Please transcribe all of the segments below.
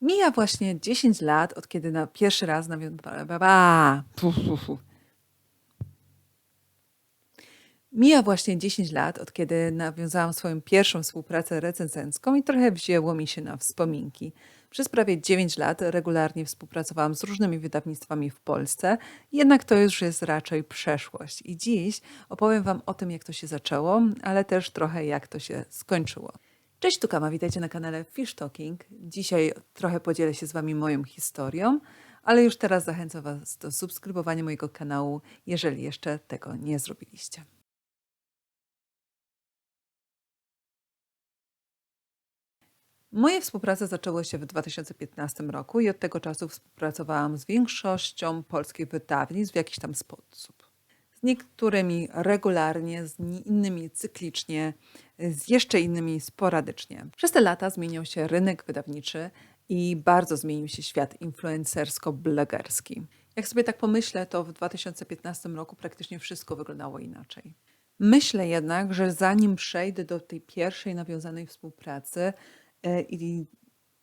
Mija właśnie 10 lat, od kiedy na pierwszy raz nawiązałam. Mija właśnie 10 lat, od kiedy nawiązałam swoją pierwszą współpracę recenzencką i trochę wzięło mi się na wspominki. Przez prawie 9 lat regularnie współpracowałam z różnymi wydawnictwami w Polsce, jednak to już jest raczej przeszłość. I dziś opowiem Wam o tym, jak to się zaczęło, ale też trochę jak to się skończyło. Cześć, tu Kama, witajcie na kanale Fish Talking. Dzisiaj trochę podzielę się z Wami moją historią, ale już teraz zachęcam Was do subskrybowania mojego kanału, jeżeli jeszcze tego nie zrobiliście. Moje współprace zaczęły się w 2015 roku i od tego czasu współpracowałam z większością polskich wydawnictw w jakiś tam sposób. Z niektórymi regularnie, z innymi cyklicznie, z jeszcze innymi sporadycznie. Przez te lata zmieniał się rynek wydawniczy i bardzo zmienił się świat influencersko-blogerski. Jak sobie tak pomyślę, to w 2015 roku praktycznie wszystko wyglądało inaczej. Myślę jednak, że zanim przejdę do tej pierwszej nawiązanej współpracy, E, i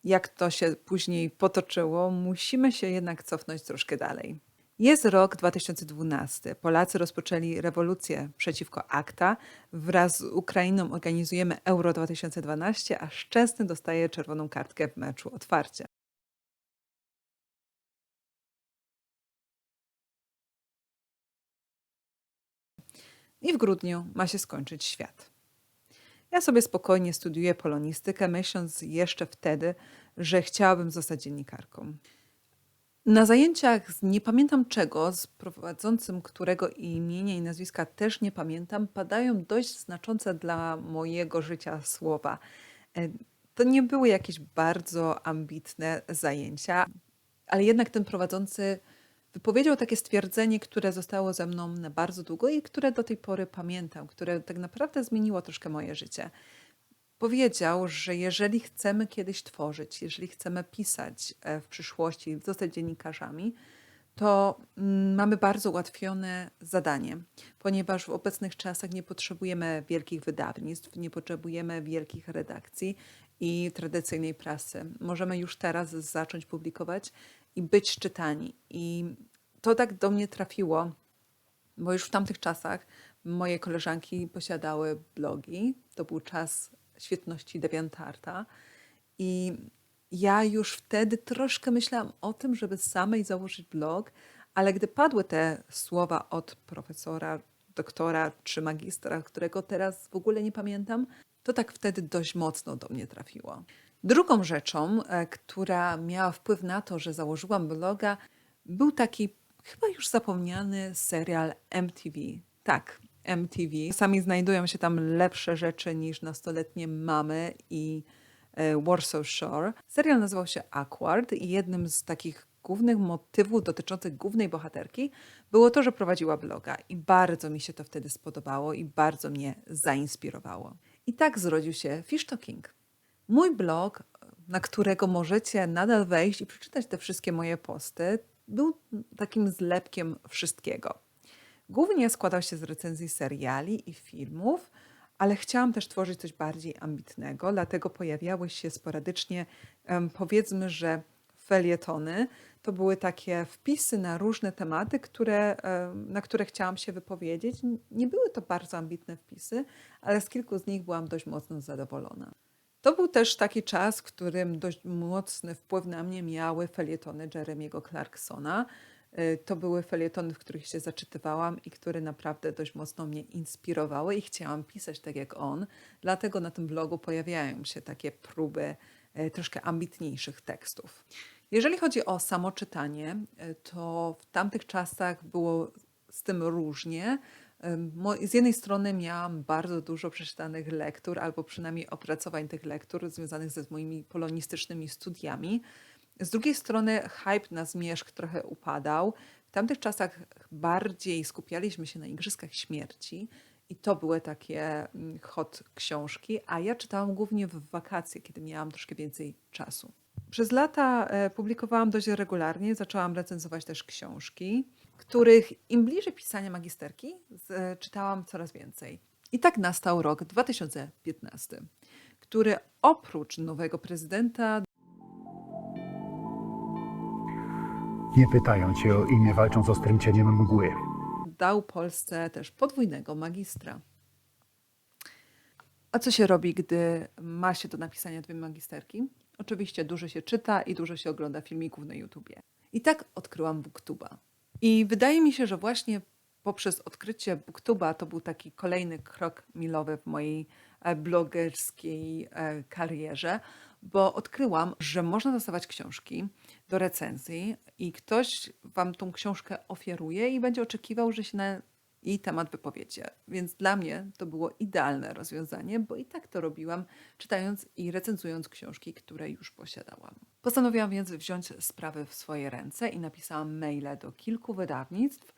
jak to się później potoczyło, musimy się jednak cofnąć troszkę dalej. Jest rok 2012. Polacy rozpoczęli rewolucję przeciwko ACTA. Wraz z Ukrainą organizujemy Euro 2012, a Szczęsny dostaje czerwoną kartkę w meczu otwarcia. I w grudniu ma się skończyć świat. Ja sobie spokojnie studiuję polonistykę, myśląc jeszcze wtedy, że chciałabym zostać dziennikarką. Na zajęciach z nie pamiętam czego, z prowadzącym którego imienia i nazwiska też nie pamiętam, padają dość znaczące dla mojego życia słowa. E, to nie były jakieś bardzo ambitne zajęcia, ale jednak ten prowadzący wypowiedział takie stwierdzenie, które zostało ze mną na bardzo długo i które do tej pory pamiętam, które tak naprawdę zmieniło troszkę moje życie. Powiedział, że jeżeli chcemy kiedyś tworzyć, jeżeli chcemy pisać e, w przyszłości, zostać dziennikarzami, to mm, mamy bardzo ułatwione zadanie, ponieważ w obecnych czasach nie potrzebujemy wielkich wydawnictw, nie potrzebujemy wielkich redakcji i tradycyjnej prasy. Możemy już teraz zacząć publikować i być czytani. I to tak do mnie trafiło, bo już w tamtych czasach moje koleżanki posiadały blogi. To był czas świetności Deviantarta. I ja już wtedy troszkę myślałam o tym, żeby samej założyć blog, ale gdy padły te słowa od profesora, doktora czy magistra, którego teraz w ogóle nie pamiętam, to tak wtedy dość mocno do mnie trafiło. Drugą rzeczą, e, która miała wpływ na to, że założyłam bloga, był taki chyba już zapomniany serial MTV. Tak, MTV. Czasami znajdują się tam lepsze rzeczy niż nastoletnie mamy i e, Warsaw Shore. Serial nazywał się Awkward i jednym z takich głównych motywów dotyczących głównej bohaterki było to, że prowadziła bloga i bardzo mi się to wtedy spodobało i bardzo mnie zainspirowało. I tak zrodził się Fish Talking. Mój blog, na którego możecie nadal wejść i przeczytać te wszystkie moje posty, był takim zlepkiem wszystkiego. Głównie składał się z recenzji seriali i filmów, ale chciałam też tworzyć coś bardziej ambitnego, dlatego pojawiały się sporadycznie, powiedzmy, że felietony. To były takie wpisy na różne tematy, które, na które chciałam się wypowiedzieć. Nie były to bardzo ambitne wpisy, ale z kilku z nich byłam dość mocno zadowolona. To był też taki czas, w którym dość mocny wpływ na mnie miały felietony Jeremiego Clarksona. Y, to były felietony, w których się zaczytywałam i które naprawdę dość mocno mnie inspirowały i chciałam pisać tak jak on. Dlatego na tym blogu pojawiają się takie próby y, troszkę ambitniejszych tekstów. Jeżeli chodzi o samo czytanie, y, to w tamtych czasach było z tym różnie. Z jednej strony miałam bardzo dużo przeczytanych lektur, albo przynajmniej opracowań tych lektur związanych ze moimi polonistycznymi studiami. Z drugiej strony hype na zmierzch trochę upadał. W tamtych czasach bardziej skupialiśmy się na Igrzyskach Śmierci i to były takie mm, hot książki, a ja czytałam głównie w wakacje, kiedy miałam troszkę więcej czasu. Przez lata e, publikowałam dość regularnie, zaczęłam recenzować też książki których im bliżej pisania magisterki czytałam coraz więcej. I tak nastał rok 2015, który oprócz nowego prezydenta Nie pytają cię o imię, walcząc z ostrym cieniem mgły. Dał Polsce też podwójnego magistra. A co się robi, gdy ma się do napisania dwie magisterki? Oczywiście dużo się czyta i dużo się ogląda filmików na YouTubie. I tak odkryłam Booktuba. I wydaje mi się, że właśnie poprzez odkrycie Booktuba to był taki kolejny krok milowy w mojej blogerskiej e, karierze, bo odkryłam, że można dostawać książki do recenzji i ktoś wam tą książkę ofiaruje i będzie oczekiwał, że się na jej temat wypowiecie. Więc dla mnie to było idealne rozwiązanie, bo i tak to robiłam, czytając i recenzując książki, które już posiadałam. Postanowiłam więc wziąć sprawy w swoje ręce i napisałam maile do kilku wydawnictw,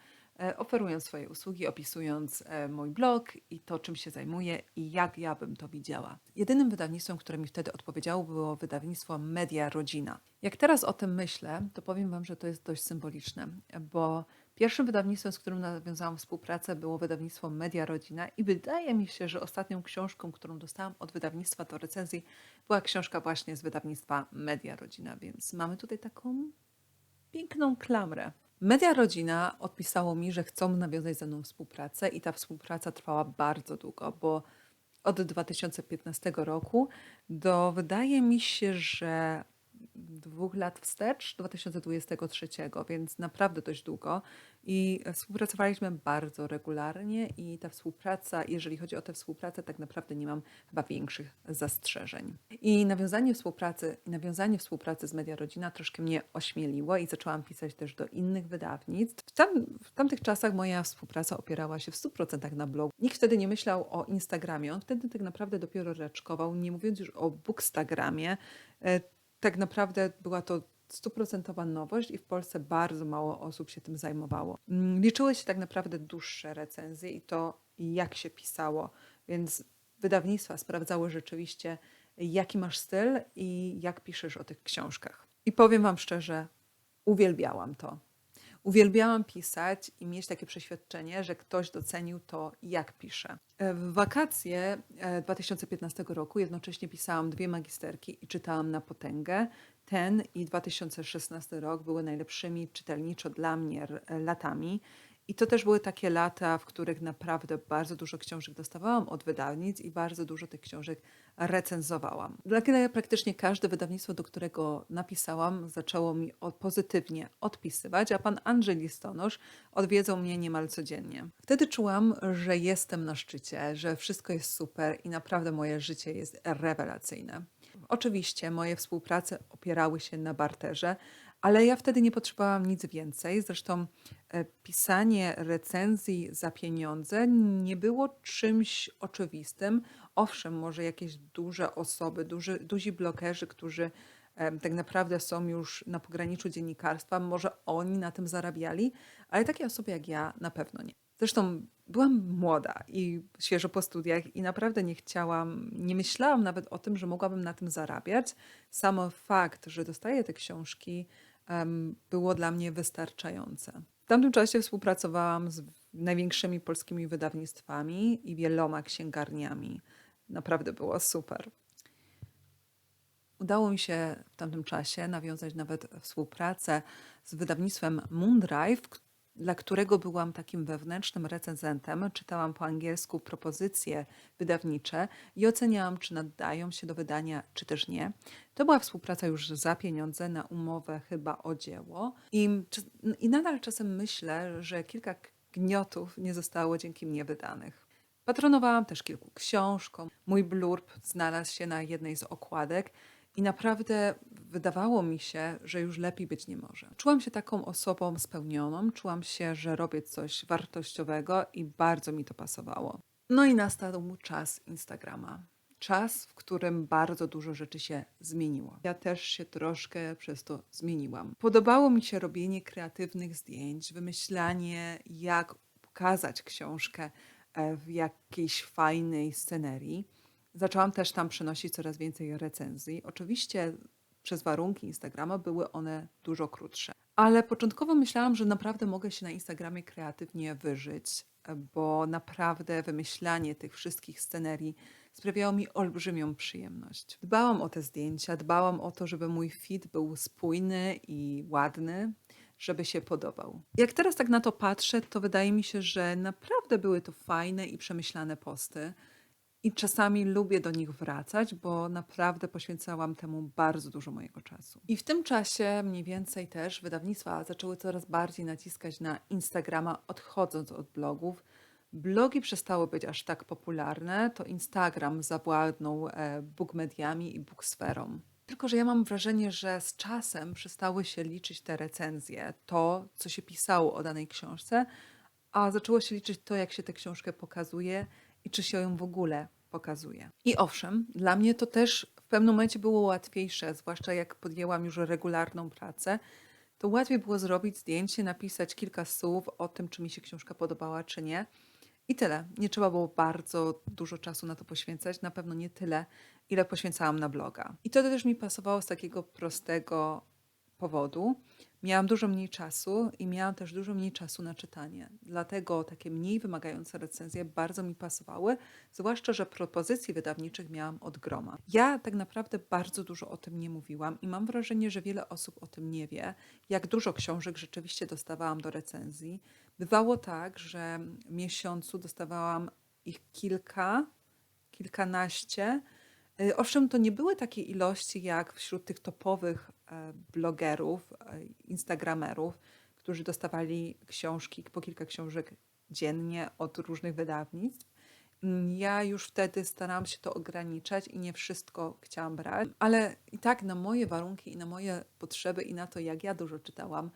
oferując swoje usługi, opisując e, mój blog i to, czym się zajmuję i jak ja bym to widziała. Jedynym wydawnictwem, które mi wtedy odpowiedziało, było wydawnictwo Media Rodzina. Jak teraz o tym myślę, to powiem Wam, że to jest dość symboliczne, bo pierwszym wydawnictwem, z którym nawiązałam współpracę, było wydawnictwo Media Rodzina i wydaje mi się, że ostatnią książką, którą dostałam od wydawnictwa do recenzji, była książka właśnie z wydawnictwa Media Rodzina, więc mamy tutaj taką piękną klamrę. Media Rodzina odpisało mi, że chcą nawiązać ze mną współpracę i ta współpraca trwała bardzo długo, bo od 2015 roku do wydaje mi się, że dwóch lat wstecz, 2023, więc naprawdę dość długo. I współpracowaliśmy bardzo regularnie i ta współpraca, jeżeli chodzi o tę współpracę, tak naprawdę nie mam chyba większych zastrzeżeń. I nawiązanie współpracy, nawiązanie współpracy z Media Rodzina troszkę mnie ośmieliło i zaczęłam pisać też do innych wydawnictw. W, tam, w tamtych czasach moja współpraca opierała się w 100% na blogu. Nikt wtedy nie myślał o Instagramie, on wtedy tak naprawdę dopiero raczkował, nie mówiąc już o Bookstagramie. Tak naprawdę była to stuprocentowa nowość i w Polsce bardzo mało osób się tym zajmowało. Mm, Liczyły się tak naprawdę dłuższe recenzje i to, jak się pisało, więc wydawnictwa sprawdzały rzeczywiście, jaki masz styl i jak piszesz o tych książkach. I powiem Wam szczerze, uwielbiałam to. Uwielbiałam pisać i mieć takie przeświadczenie, że ktoś docenił to, jak piszę. E, W wakacje e, 2015 roku jednocześnie pisałam dwie magisterki i czytałam na potęgę. Ten i 2016 rok były najlepszymi czytelniczo dla mnie latami. I to też były takie lata, w których naprawdę bardzo dużo książek dostawałam od wydawnictw i bardzo dużo tych książek recenzowałam. Dlatego praktycznie każde wydawnictwo, do którego napisałam, zaczęło mi pozytywnie odpisywać, a pan Andrzej Listonosz odwiedzał mnie niemal codziennie. Wtedy czułam, że jestem na szczycie, że wszystko jest super i naprawdę moje życie jest rewelacyjne. Oczywiście moje współprace opierały się na barterze, ale ja wtedy nie potrzebowałam nic więcej. Zresztą e, pisanie recenzji za pieniądze nie było czymś oczywistym. Owszem, może jakieś duże osoby, duży, duzi blogerzy, którzy tak naprawdę są już na pograniczu dziennikarstwa, może oni na tym zarabiali, ale takie osoby jak ja na pewno nie. Zresztą byłam młoda i świeżo po studiach i naprawdę nie chciałam, nie myślałam nawet o tym, że mogłabym na tym zarabiać. Samo fakt, że dostaję te książki, było dla mnie wystarczające. W tamtym czasie współpracowałam z największymi polskimi wydawnictwami i wieloma księgarniami. Naprawdę było super. Udało mi się w tamtym czasie nawiązać nawet współpracę z wydawnictwem Moondrive, dla którego byłam takim wewnętrznym recenzentem. Czytałam po angielsku propozycje wydawnicze i oceniałam, czy nadają się do wydania, czy też nie. To była współpraca już za pieniądze na umowę chyba o dzieło. I, i nadal czasem myślę, że kilka gniotów nie zostało dzięki mnie wydanych. Patronowałam też kilku książkom. Mój blurb znalazł się na jednej z okładek i naprawdę wydawało mi się, że już lepiej być nie może. Czułam się taką osobą spełnioną, czułam się, że robię coś wartościowego i bardzo mi to pasowało. No i nastał czas Instagrama. Czas, w którym bardzo dużo rzeczy się zmieniło. Ja też się troszkę przez to zmieniłam. Podobało mi się robienie kreatywnych zdjęć, wymyślanie, jak pokazać książkę e, w jakiejś fajnej scenerii. Zaczęłam też tam przynosić coraz więcej recenzji. Oczywiście przez warunki Instagrama były one dużo krótsze. Ale początkowo myślałam, że naprawdę mogę się na Instagramie kreatywnie wyżyć, bo naprawdę wymyślanie tych wszystkich scenerii sprawiało mi olbrzymią przyjemność. Dbałam o te zdjęcia, dbałam o to, żeby mój feed był spójny i ładny, żeby się podobał. Jak teraz tak na to patrzę, to wydaje mi się, że naprawdę były to fajne i przemyślane posty. I czasami lubię do nich wracać, bo naprawdę poświęcałam temu bardzo dużo mojego czasu. I w tym czasie mniej więcej też wydawnictwa zaczęły coraz bardziej naciskać na Instagrama, odchodząc od blogów. Blogi przestały być aż tak popularne, to Instagram zawładnął e, bookmediami i booksferą. Tylko, że ja mam wrażenie, że z czasem przestały się liczyć te recenzje, to, co się pisało o danej książce, a zaczęło się liczyć to, jak się tę książkę pokazuje i czy się ją w ogóle pokazuje. I owszem, dla mnie to też w pewnym momencie było łatwiejsze, zwłaszcza jak podjęłam już regularną pracę, to łatwiej było zrobić zdjęcie, napisać kilka słów o tym, czy mi się książka podobała, czy nie. I tyle. Nie trzeba było bardzo dużo czasu na to poświęcać, na pewno nie tyle, ile poświęcałam na bloga. I to też mi pasowało z takiego prostego powodu. Miałam dużo mniej czasu i miałam też dużo mniej czasu na czytanie. Dlatego takie mniej wymagające recenzje bardzo mi pasowały, zwłaszcza, że propozycji wydawniczych miałam od groma. Ja tak naprawdę bardzo dużo o tym nie mówiłam i mam wrażenie, że wiele osób o tym nie wie, jak dużo książek rzeczywiście dostawałam do recenzji. Bywało tak, że w miesiącu dostawałam ich kilka, kilkanaście. Y, Owszem, to nie były takie ilości jak wśród tych topowych e, blogerów, e, instagramerów, którzy dostawali książki, po kilka książek dziennie od różnych wydawnictw. Mm, Ja już wtedy starałam się to ograniczać i nie wszystko chciałam brać, ale i tak na moje warunki i na moje potrzeby i na to, jak ja dużo czytałam,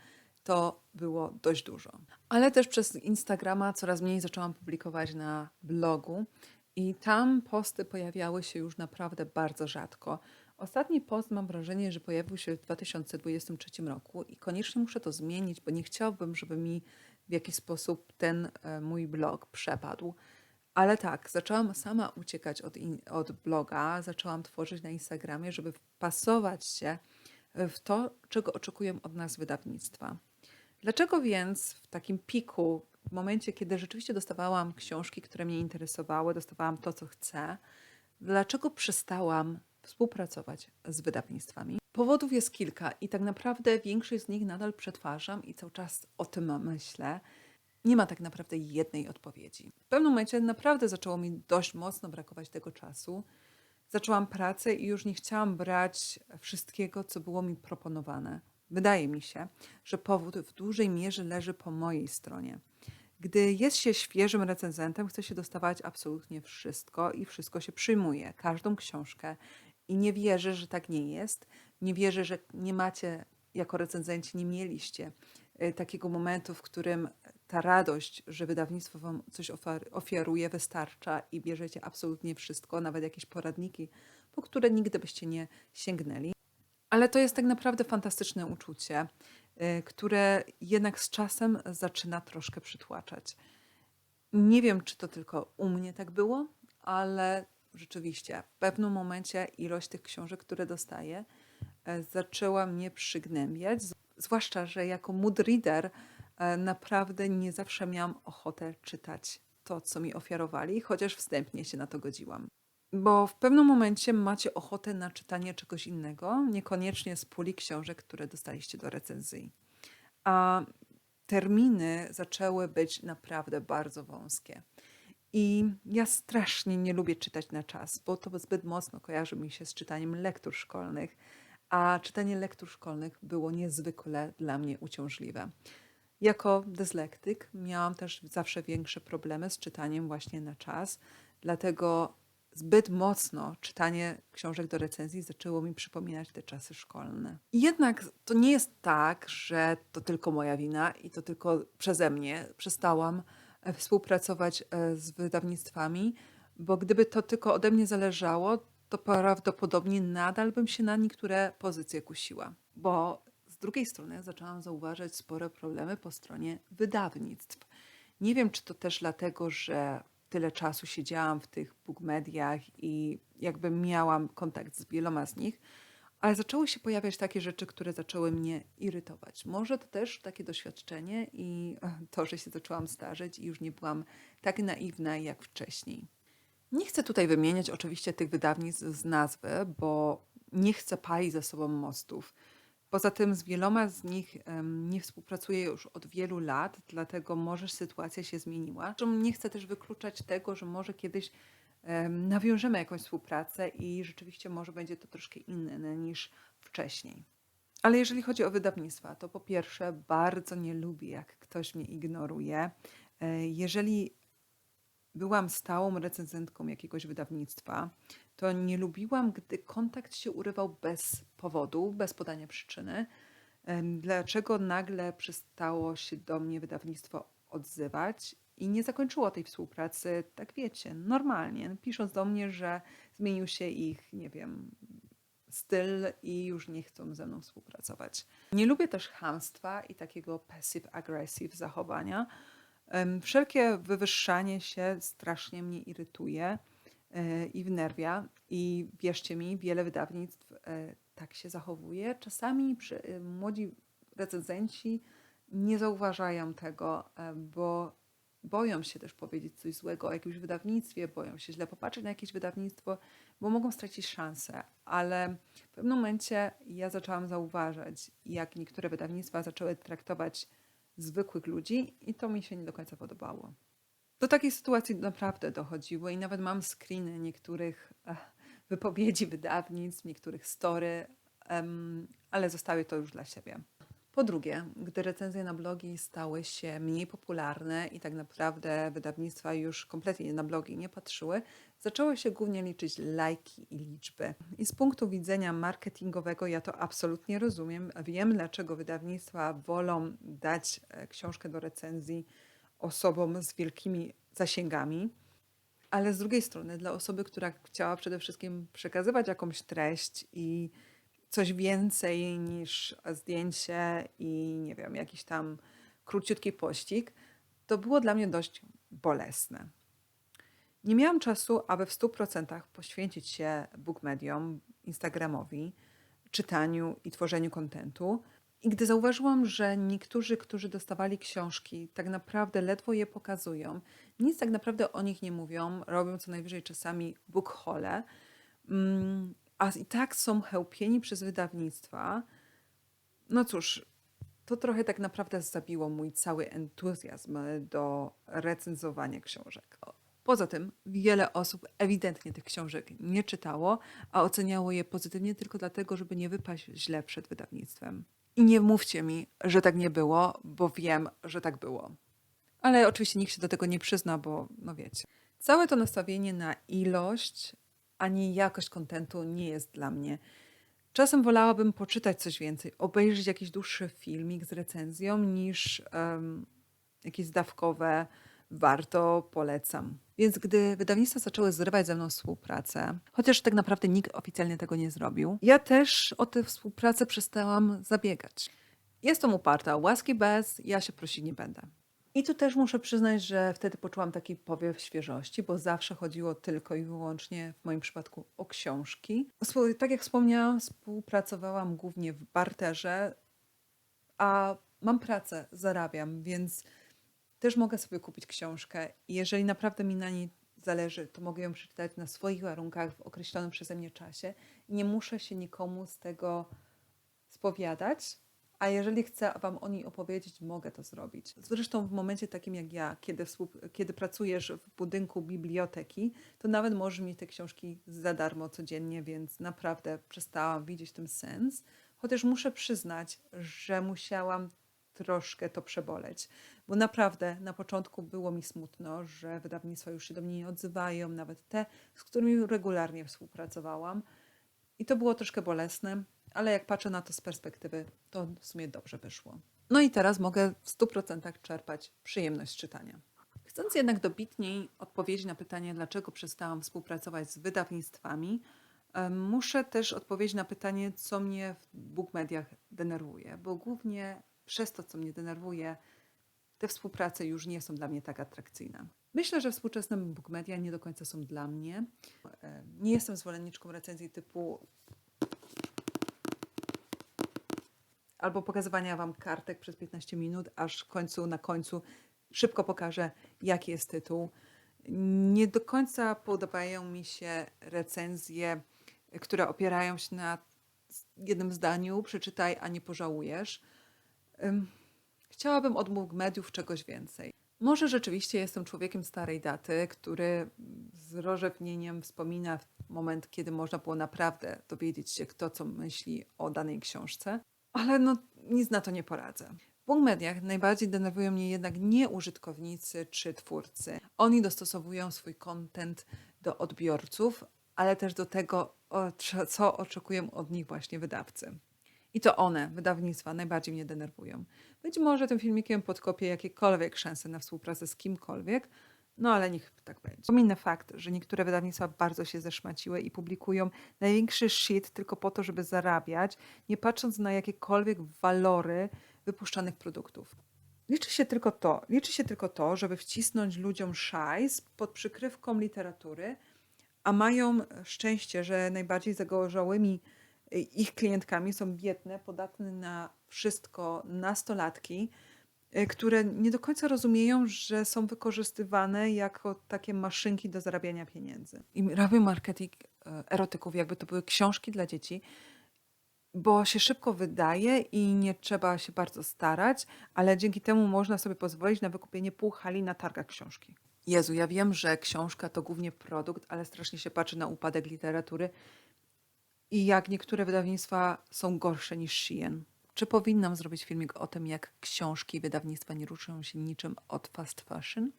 to było dość dużo. Ale też przez Instagrama coraz mniej zaczęłam publikować na blogu i tam posty pojawiały się już naprawdę bardzo rzadko. Ostatni post mam wrażenie, że pojawił się w 2023 roku i koniecznie muszę to zmienić, bo nie chciałabym, żeby mi w jakiś sposób ten e, mój blog przepadł. Ale tak, zaczęłam sama uciekać od, in, od bloga, zaczęłam tworzyć na Instagramie, żeby wpasować się w to, czego oczekują od nas wydawnictwa. Dlaczego więc w takim piku, w momencie, kiedy rzeczywiście dostawałam książki, które mnie interesowały, dostawałam to, co chcę, dlaczego przestałam współpracować z wydawnictwami? Powodów jest kilka i tak naprawdę większość z nich nadal przetwarzam i cały czas o tym myślę. Nie ma tak naprawdę jednej odpowiedzi. W pewnym momencie naprawdę zaczęło mi dość mocno brakować tego czasu. Zaczęłam pracę i już nie chciałam brać wszystkiego, co było mi proponowane. Wydaje mi się, że powód w dużej mierze leży po mojej stronie. Gdy jest się świeżym recenzentem, chce się dostawać absolutnie wszystko i wszystko się przyjmuje, każdą książkę. I nie wierzę, że tak nie jest. Nie wierzę, że nie macie, jako recenzenci, nie mieliście y, takiego momentu, w którym ta radość, że wydawnictwo wam coś ofiaruje, wystarcza i bierzecie absolutnie wszystko, nawet jakieś poradniki, po które nigdy byście nie sięgnęli. Ale to jest tak naprawdę fantastyczne uczucie, y, które jednak z czasem zaczyna troszkę przytłaczać. Nie wiem, czy to tylko u mnie tak było, ale rzeczywiście w pewnym momencie ilość tych książek, które dostaję, e, zaczęła mnie przygnębiać. Zwłaszcza, że jako mood reader e, naprawdę nie zawsze miałam ochotę czytać to, co mi ofiarowali, chociaż wstępnie się na to godziłam. Bo w pewnym momencie macie ochotę na czytanie czegoś innego, niekoniecznie z puli książek, które dostaliście do recenzji. A terminy zaczęły być naprawdę bardzo wąskie. I ja strasznie nie lubię czytać na czas, bo to zbyt mocno kojarzy mi się z czytaniem lektur szkolnych, a czytanie lektur szkolnych było niezwykle dla mnie uciążliwe. Jako dyslektyk miałam też zawsze większe problemy z czytaniem właśnie na czas, dlatego zbyt mocno czytanie książek do recenzji zaczęło mi przypominać te czasy szkolne. I jednak to nie jest tak, że to tylko moja wina i to tylko przeze mnie przestałam e, współpracować e, z wydawnictwami, bo gdyby to tylko ode mnie zależało, to prawdopodobnie nadal bym się na niektóre pozycje kusiła. Bo z drugiej strony zaczęłam zauważać spore problemy po stronie wydawnictw. Nie wiem, czy to też dlatego, że tyle czasu siedziałam w tych bookmediach i jakby miałam kontakt z wieloma z nich, ale zaczęły się pojawiać takie rzeczy, które zaczęły mnie irytować. Może to też takie doświadczenie i to, że się zaczęłam starzeć i już nie byłam tak naiwna jak wcześniej. Nie chcę tutaj wymieniać oczywiście tych wydawnictw z nazwy, bo nie chcę palić za sobą mostów. Poza tym z wieloma z nich nie współpracuję już od wielu lat, dlatego może sytuacja się zmieniła. Nie chcę też wykluczać tego, że może kiedyś em, nawiążemy jakąś współpracę i rzeczywiście może będzie to troszkę inne niż wcześniej. Ale jeżeli chodzi o wydawnictwa, to po pierwsze bardzo nie lubię, jak ktoś mnie ignoruje. E, Jeżeli byłam stałą recenzentką jakiegoś wydawnictwa, to nie lubiłam, gdy kontakt się urywał bez powodu, bez podania przyczyny. Dlaczego nagle przestało się do mnie wydawnictwo odzywać i nie zakończyło tej współpracy, tak wiecie, normalnie, pisząc do mnie, że zmienił się ich, nie wiem, styl i już nie chcą ze mną współpracować. Nie lubię też chamstwa i takiego passive-aggressive zachowania. Wszelkie wywyższanie się strasznie mnie irytuje i wnerwia. I wierzcie mi, wiele wydawnictw e, tak się zachowuje. Czasami przy, e, młodzi recenzenci nie zauważają tego, e, bo boją się też powiedzieć coś złego o jakimś wydawnictwie, boją się źle popatrzeć na jakieś wydawnictwo, bo mogą stracić szansę. Ale w pewnym momencie ja zaczęłam zauważać, jak niektóre wydawnictwa zaczęły traktować zwykłych ludzi i to mi się nie do końca podobało. Do takiej sytuacji naprawdę dochodziło i nawet mam screeny niektórych eh, wypowiedzi wydawnictw, niektórych story, ale zostawię to już dla siebie. Po drugie, gdy recenzje na blogi stały się mniej popularne i tak naprawdę wydawnictwa już kompletnie na blogi nie patrzyły, zaczęło się głównie liczyć lajki i liczby. I z punktu widzenia marketingowego ja to absolutnie rozumiem. Wiem, dlaczego wydawnictwa wolą dać e, książkę do recenzji osobom z wielkimi zasięgami. Ale z drugiej strony, dla osoby, która chciała przede wszystkim przekazywać jakąś treść i coś więcej niż zdjęcie i nie wiem, jakiś tam króciutki pościg, to było dla mnie dość bolesne. Nie miałam czasu, aby w 100% poświęcić się bookmediom, Instagramowi, czytaniu i tworzeniu kontentu. I gdy zauważyłam, że niektórzy, którzy dostawali książki, tak naprawdę ledwo je pokazują, nic tak naprawdę o nich nie mówią, robią co najwyżej czasami bookhole, mm, a i tak są chełpieni przez wydawnictwa, no cóż, to trochę tak naprawdę zabiło mój cały entuzjazm do recenzowania książek. Poza tym, wiele osób ewidentnie tych książek nie czytało, a oceniało je pozytywnie tylko dlatego, żeby nie wypaść źle przed wydawnictwem. I nie mówcie mi, że tak nie było, bo wiem, że tak było. Ale oczywiście nikt się do tego nie przyzna, bo no wiecie. Całe to nastawienie na ilość, a nie jakość kontentu nie jest dla mnie. Czasem wolałabym poczytać coś więcej, obejrzeć jakiś dłuższy filmik z recenzją niż em, jakieś zdawkowe warto, polecam. Więc gdy wydawnictwa zaczęły zrywać ze mną współpracę, chociaż tak naprawdę nikt oficjalnie tego nie zrobił, ja też o tę współpracę przestałam zabiegać. Jestem uparta, łaski bez, ja się prosić nie będę. I tu też muszę przyznać, że wtedy poczułam taki powiew świeżości, bo zawsze chodziło tylko i wyłącznie w moim przypadku o książki. Tak jak wspomniałam, współpracowałam głównie w barterze, a mam pracę, zarabiam, więc też mogę sobie kupić książkę i jeżeli naprawdę mi na niej zależy, to mogę ją przeczytać na swoich warunkach w określonym przeze mnie czasie nie muszę się nikomu z tego spowiadać. A jeżeli chcę Wam o niej opowiedzieć, mogę to zrobić. Zresztą w momencie takim jak ja, kiedy, kiedy pracujesz w budynku biblioteki, to nawet możesz mieć te książki za darmo codziennie, więc naprawdę przestałam widzieć w tym sens. Chociaż muszę przyznać, że musiałam troszkę to przeboleć, bo naprawdę na początku było mi smutno, że wydawnictwa już się do mnie nie odzywają, nawet te, z którymi regularnie współpracowałam. I to było troszkę bolesne, ale jak patrzę na to z perspektywy, to w sumie dobrze wyszło. No i teraz mogę w 100% czerpać przyjemność czytania. Chcąc jednak dobitniej odpowiedzieć na pytanie, dlaczego przestałam współpracować z wydawnictwami, muszę też odpowiedzieć na pytanie, co mnie w bookmediach denerwuje, bo głównie przez to, co mnie denerwuje, te współprace już nie są dla mnie tak atrakcyjne. Myślę, że współczesne bookmedia nie do końca są dla mnie. E, Nie jestem zwolenniczką recenzji typu albo pokazywania wam kartek przez 15 minut, aż w końcu na końcu szybko pokażę, jaki jest tytuł. Nie do końca podobają mi się recenzje, które opierają się na jednym zdaniu, przeczytaj, a nie pożałujesz. Ym, Chciałabym od mediów czegoś więcej. Może rzeczywiście jestem człowiekiem starej daty, który z rozrzewnieniem wspomina moment, kiedy można było naprawdę dowiedzieć się, kto co myśli o danej książce, ale no nic na to nie poradzę. W mediach najbardziej denerwują mnie jednak nie użytkownicy czy twórcy. Oni dostosowują swój content do odbiorców, ale też do tego, co oczekują od nich właśnie wydawcy. I to one, wydawnictwa, najbardziej mnie denerwują. Być może tym filmikiem podkopię jakiekolwiek szanse na współpracę z kimkolwiek, no ale niech tak będzie. Pominę fakt, że niektóre wydawnictwa bardzo się zeszmaciły i publikują największy shit tylko po to, żeby zarabiać, nie patrząc na jakiekolwiek walory wypuszczanych produktów. Liczy się tylko to, liczy się tylko to, żeby wcisnąć ludziom szajs pod przykrywką literatury, a mają szczęście, że najbardziej zagorzałymi ich klientkami są biedne, podatne na wszystko nastolatki, y, które nie do końca rozumieją, że są wykorzystywane jako takie maszynki do zarabiania pieniędzy. I robią marketing y, erotyków, jakby to były książki dla dzieci, bo się szybko wydaje i nie trzeba się bardzo starać, ale dzięki temu można sobie pozwolić na wykupienie pół hali na targach książki. Jezu, ja wiem, że książka to głównie produkt, ale strasznie się patrzy na upadek literatury i jak niektóre wydawnictwa są gorsze niż Shein. Czy powinnam zrobić filmik o tym, jak książki i wydawnictwa nie ruszą się niczym od fast fashion?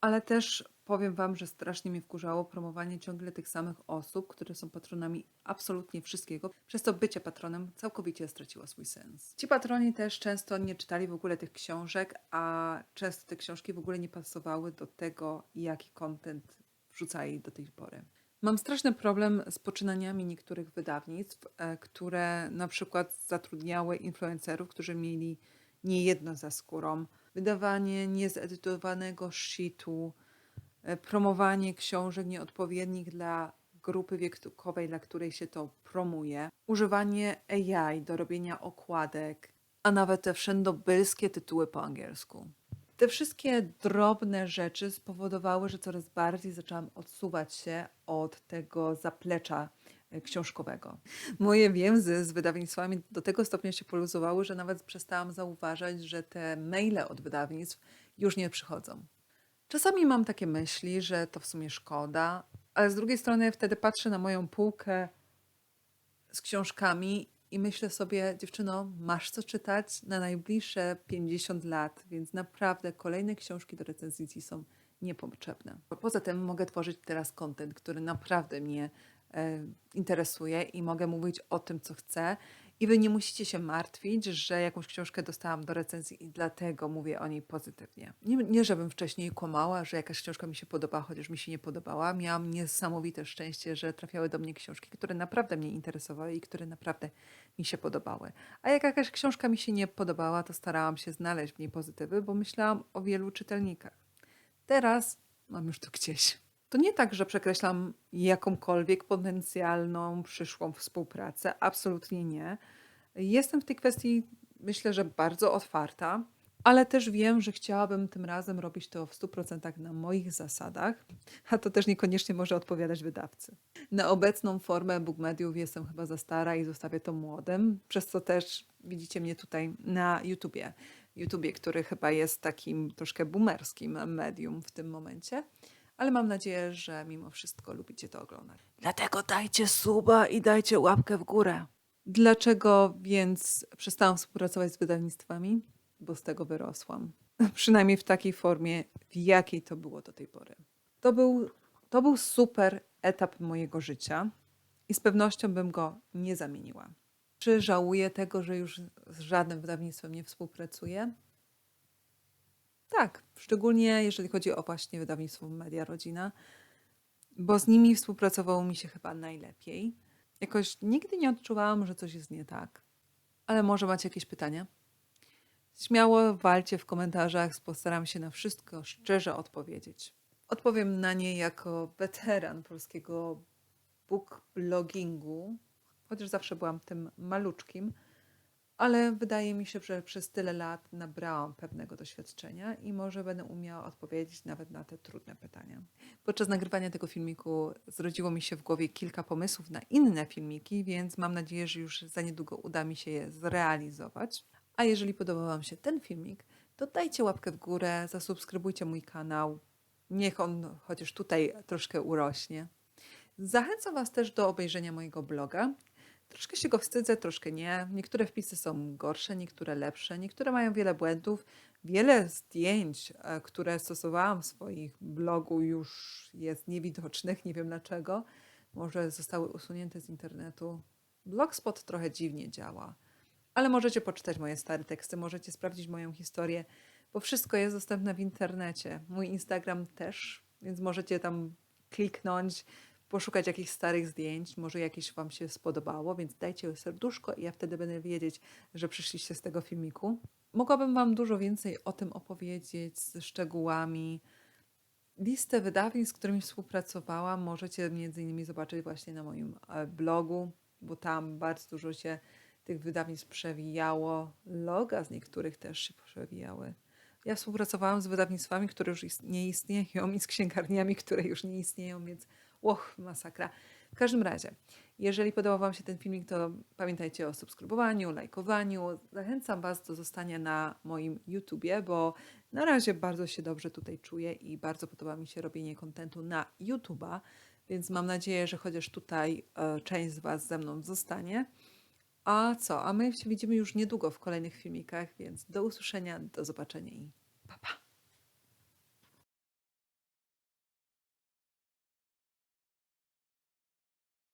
Ale też powiem Wam, że strasznie mnie wkurzało promowanie ciągle tych samych osób, które są patronami absolutnie wszystkiego. Przez to bycie patronem całkowicie straciło swój sens. Ci patroni też często nie czytali w ogóle tych książek, a często te książki w ogóle nie pasowały do tego, jaki content wrzucali do tej pory. Mam straszny problem z poczynaniami niektórych wydawnictw, e, które na przykład zatrudniały influencerów, którzy mieli niejedno za skórą. Wydawanie niezedytowanego shitu, e, promowanie książek nieodpowiednich dla grupy wiekowej, dla której się to promuje, używanie AI do robienia okładek, a nawet te wszędobylskie tytuły po angielsku. Te wszystkie drobne rzeczy spowodowały, że coraz bardziej zaczęłam odsuwać się od tego zaplecza e, książkowego. Moje więzy z wydawnictwami do tego stopnia się poluzowały, że nawet przestałam zauważać, że te maile od wydawnictw już nie przychodzą. Czasami mam takie myśli, że to w sumie szkoda, ale z drugiej strony wtedy patrzę na moją półkę z książkami i myślę sobie, dziewczyno, masz co czytać na najbliższe 50 lat, więc naprawdę kolejne książki do recenzji są niepotrzebne. Poza tym mogę tworzyć teraz content, który naprawdę mnie e, interesuje i mogę mówić o tym, co chcę. I wy nie musicie się martwić, że jakąś książkę dostałam do recenzji i dlatego mówię o niej pozytywnie. Nie, nie żebym wcześniej kłamała, że jakaś książka mi się podoba, chociaż mi się nie podobała. Miałam niesamowite szczęście, że trafiały do mnie książki, które naprawdę mnie interesowały i które naprawdę mi się podobały. A jak jakaś książka mi się nie podobała, to starałam się znaleźć w niej pozytywy, bo myślałam o wielu czytelnikach. Teraz mam już to gdzieś. To nie tak, że przekreślam jakąkolwiek potencjalną przyszłą współpracę. Absolutnie nie. Jestem w tej kwestii, myślę, że bardzo otwarta, ale też wiem, że chciałabym tym razem robić to w 100% na moich zasadach, a to też niekoniecznie może odpowiadać wydawcy. Na obecną formę bookmediów jestem chyba za stara i zostawię to młodym, przez co też widzicie mnie tutaj na YouTubie. YouTubie, który chyba jest takim troszkę boomerskim medium w tym momencie ale mam nadzieję, że mimo wszystko lubicie to oglądać. Dlatego dajcie suba i dajcie łapkę w górę. Dlaczego więc przestałam współpracować z wydawnictwami? Bo z tego wyrosłam. Przynajmniej w takiej formie, w jakiej to było do tej pory. To był, to był super etap mojego życia i z pewnością bym go nie zamieniła. Czy żałuję tego, że już z żadnym wydawnictwem nie współpracuję? Tak, szczególnie jeżeli chodzi o właśnie wydawnictwo Media Rodzina, bo z nimi współpracowało mi się chyba najlepiej. Jakoś nigdy nie odczuwałam, że coś jest nie tak. Ale może macie jakieś pytania? Śmiało walcie w komentarzach, postaram się na wszystko szczerze odpowiedzieć. Odpowiem na nie jako weteran polskiego bookblogingu, chociaż zawsze byłam tym maluczkim, ale wydaje mi się, że przez tyle lat nabrałam pewnego doświadczenia i może będę umiała odpowiedzieć nawet na te trudne pytania. Podczas nagrywania tego filmiku zrodziło mi się w głowie kilka pomysłów na inne filmiki, więc mam nadzieję, że już za niedługo uda mi się je zrealizować. A jeżeli podobał Wam się ten filmik, to dajcie łapkę w górę, zasubskrybujcie mój kanał. Niech on chociaż tutaj troszkę urośnie. Zachęcam Was też do obejrzenia mojego bloga. Troszkę się go wstydzę, troszkę nie. Niektóre wpisy są gorsze, niektóre lepsze, niektóre mają wiele błędów. Wiele zdjęć, e, które stosowałam w swoich blogu, już jest niewidocznych, nie wiem dlaczego. Może zostały usunięte z internetu. Blogspot trochę dziwnie działa, ale możecie poczytać moje stare teksty, możecie sprawdzić moją historię, bo wszystko jest dostępne w internecie. Mój Instagram też, więc możecie tam kliknąć, poszukać jakichś starych zdjęć, może jakieś Wam się spodobało, więc dajcie serduszko i ja wtedy będę wiedzieć, że przyszliście z tego filmiku. Mogłabym Wam dużo więcej o tym opowiedzieć ze szczegółami. Listę wydawnictw, z którymi współpracowałam, możecie między innymi zobaczyć właśnie na moim e, blogu, bo tam bardzo dużo się tych wydawnictw przewijało. Loga z niektórych też się przewijały. Ja współpracowałam z wydawnictwami, które już nie istnieją i z księgarniami, które już nie istnieją, więc och, masakra. W każdym razie, jeżeli podobał Wam się ten filmik, to pamiętajcie o subskrybowaniu, lajkowaniu. Zachęcam Was do zostania na moim YouTubie, bo na razie bardzo się dobrze tutaj czuję i bardzo podoba mi się robienie kontentu na YouTuba, więc mam nadzieję, że chociaż tutaj e, część z Was ze mną zostanie. A co? A my się widzimy już niedługo w kolejnych filmikach, więc do usłyszenia, do zobaczenia i